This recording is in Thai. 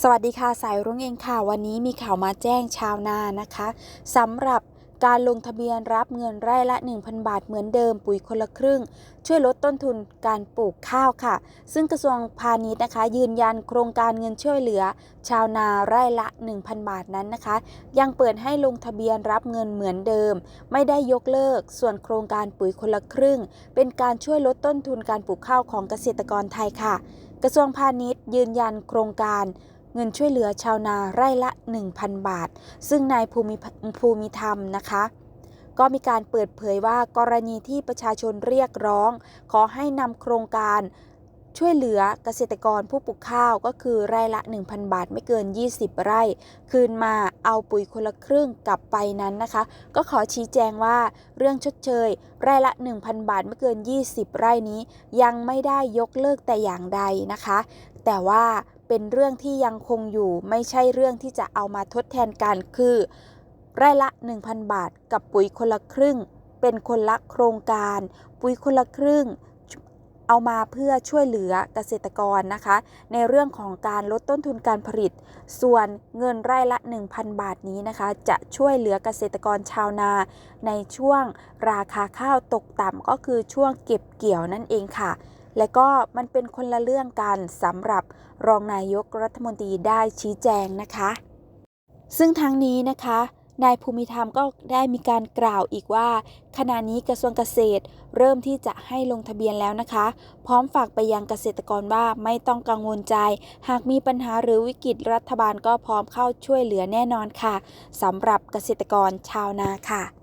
สวัสดีค่ะสายรุ้งเองค่ะ วันนี้มีข่าวมาแจ้งชาวนานะคะสำหรับการลงทะเบียนรับเงินไร่ละ 1,000 บาทเหมือนเดิมปุ๋ยคนละครึ่ง ช่วยลดต้นทุนการปลูกข้าวค่ะ ซึ่งกระทรวงพาณิชย์นะคะ ยืนยันโครงการเงินช่วยเหลือ ชาวนาไร่ละ 1,000 บาทนั้นนะคะ ยังเปิดให้ลงทะเบียนรับเงินเหมือนเดิม ไม่ได้ยกเลิก ส่วนโครงการปุ๋ยคนละครึ่ง เป็นการช่วยลดต้นทุนการปลูกข้าวของเกษตรกรไทยค่ะ กระทรวงพาณิชย์ยืนยันโครงการ เงินช่วยเหลือชาวนาไร่ละ 1,000 บาท ซึ่งนายภูมิภูมิธรรมนะคะก็มีการเปิดเผยว่ากรณีที่ประชาชนเรียกร้อง ขอให้นำโครงการช่วยเหลือเกษตรกรผู้ปลูกข้าวก็คือไร่ละ 1,000 บาทไม่เกิน 20 ไร่ คืนมาเอาปุ๋ยคนละครึ่งกลับไปนั้นนะคะ ก็ขอชี้แจงว่าเรื่องชดเชย ไร่ละ 1,000 บาทไม่เกิน 20 ไร่นี้ ยังไม่ได้ยกเลิกแต่อย่างใดนะคะ แต่ว่า เป็นเรื่องที่ยังคงอยู่ไม่ใช่เรื่องที่จะเอามาทดแทนกันคือไร่ละ 1,000 บาท กับปุ๋ยคนละครึ่ง เป็นคนละโครงการ ปุ๋ยคนละครึ่ง เอามาเพื่อช่วยเหลือเกษตรกรนะคะ ในเรื่องของการลดต้นทุนการผลิต ส่วนเงินไร่ละ 1,000 บาทนี้นะคะ จะช่วยเหลือเกษตรกรชาวนา ในช่วงราคาข้าวตกต่ำก็คือช่วงเก็บเกี่ยวนั่นเองค่ะ และก็มันเป็นคนละเรื่องกันสำหรับรองนายกรัฐมนตรีได้ชี้แจงนะคะ ซึ่งทางนี้นะคะนายภูมิธรรมก็ได้มีการกล่าวอีกว่า ขณะนี้กระทรวงเกษตร เริ่มที่จะให้ลงทะเบียนแล้วนะคะ พร้อมฝากไปยังเกษตรกรว่าไม่ต้องกังวลใจ หากมีปัญหาหรือวิกฤตรัฐบาลก็พร้อมเข้าช่วยเหลือแน่นอนค่ะสำหรับเกษตรกรชาวนาค่ะ